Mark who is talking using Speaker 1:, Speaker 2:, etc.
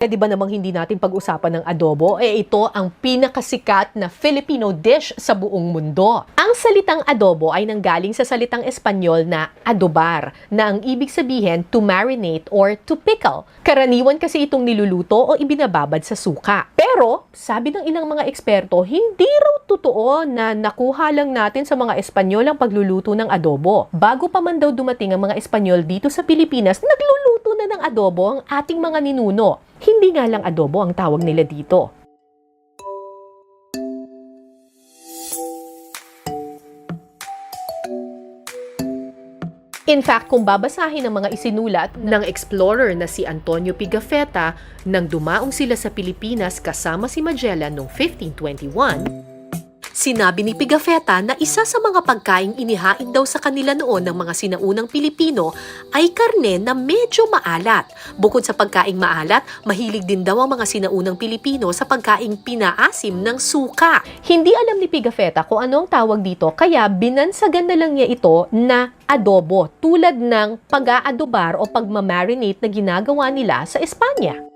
Speaker 1: Eh, di ba namang hindi natin pag-usapan ng adobo? Eh, ito ang pinakasikat na Filipino dish sa buong mundo. Ang salitang adobo ay nanggaling sa salitang Espanyol na adobar, na ang ibig sabihin to marinate or to pickle. Karaniwan kasi itong niluluto o ibinababad sa suka. Pero, sabi ng ilang mga eksperto, hindi raw totoo na nakuha lang natin sa mga Espanyol ang pagluluto ng adobo. Bago pa man daw dumating ang mga Espanyol dito sa Pilipinas, nagluluto na ng adobo ang ating mga ninuno. Hindi nga lang adobo ang tawag nila dito. In fact, kung babasahin ang mga isinulat ng explorer na si Antonio Pigafetta nang dumaong sila sa Pilipinas kasama si Magellan noong 1521, Sinabi ni Pigafetta na isa sa mga pagkaing inihain daw sa kanila noon ng mga sinaunang Pilipino ay karne na medyo maalat. Bukod sa pagkaing maalat, mahilig din daw ang mga sinaunang Pilipino sa pagkaing pinaasim ng suka. Hindi alam ni Pigafetta kung ano ang tawag dito kaya binansagan na lang niya ito na adobo tulad ng pag-aadobar o pagmamarinate na ginagawa nila sa Espanya.